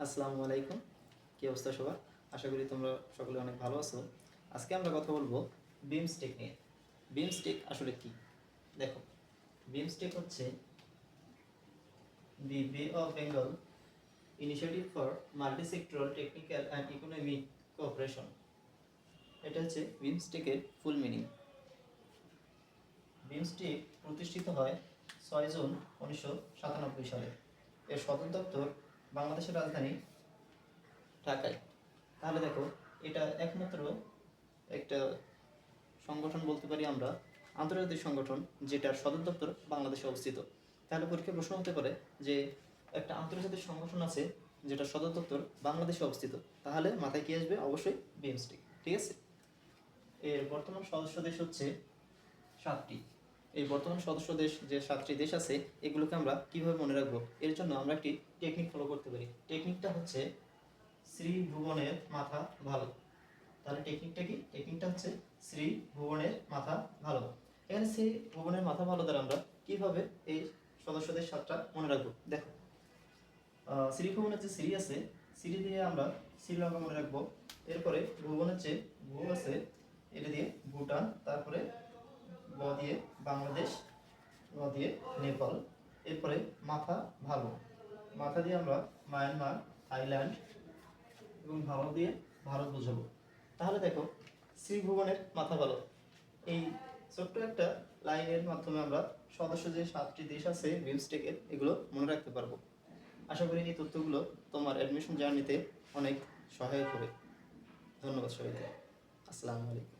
আসসালামু আলাইকুম। কি অবস্থা সবার? আশা করি তোমরা সকলে অনেক ভালো আছো। আজকে আমরা কথা বলব বিমস্টেক নিয়ে। বিমস্টেক আসলে কি? দেখো বিমস্টেক হচ্ছে the bay of Bengal initiative for multi sectoral technical and economic cooperation এটা হচ্ছে বিমস্টেকের ফুল মিনিং বিমস্টেক প্রতিষ্ঠিত হয় ছয় জুন উনিশশো সাতানব্বই সালে। এর সদর দপ্তর বাংলাদেশের রাজধানী ঢাকায়। তাহলে দেখো, এটা একমাত্র একটা সংগঠন বলতে পারি আমরা, আন্তর্জাতিক সংগঠন যেটার সদর দপ্তর বাংলাদেশে অবস্থিত। তাহলে পরীক্ষায় প্রশ্ন হতে পারে যে একটা আন্তর্জাতিক সংগঠন আছে যেটা সদর দপ্তর বাংলাদেশে অবস্থিত, তাহলে মাথায় কি আসবে? অবশ্যই বিএমস্টিক ঠিক আছে? এর বর্তমান সদস্য দেশ হচ্ছে সাতটি। এই বর্তমান সদস্য দেশ যে সাতটি দেশ আছে, এগুলোকে আমরা কীভাবে মনে রাখব? এর জন্য আমরা একটি টেকনিক ফলো করতে পারি। টেকনিকটা হচ্ছে শ্রী ভুবনের মাথা ভালো। তাহলে টেকনিকটা কি? টেকনিকটা হচ্ছে শ্রী ভুবনের মাথা ভালো। এখানে শ্রী ভুবনের মাথা ভালো দ্বারা আমরা কীভাবে এই সদস্যদের সাতটা মনে রাখব? দেখো শ্রী ভুবনের যে শ্রী আছে শ্রী দিয়ে আমরা শ্রীলঙ্কা মনে রাখব। এরপরে ভুবনের যে ভূ আছে, এটা দিয়ে ভুটান, তারপরে ব দিয়ে বাংলাদেশ ন দিয়ে নেপাল, এরপরে মাথা ভালো। মাথা দিয়ে আমরা মায়ানমার, থাইল্যান্ড এবং ভালো দিয়ে ভারত বোঝাবো। তাহলে দেখো, শ্রী ভুবনের মাথা ভালো। এই ছোট্ট একটা লাইনের মাধ্যমে আমরা সদস্য যে সাতটি দেশ আছে বিমস্টেকের এগুলো মনে রাখতে পারব। আশা করি এই তথ্যগুলো তোমার অ্যাডমিশন জার্নিতে অনেক সহায়ক হবে। ধন্যবাদ সবাইকে। আসসালামু আলাইকুম।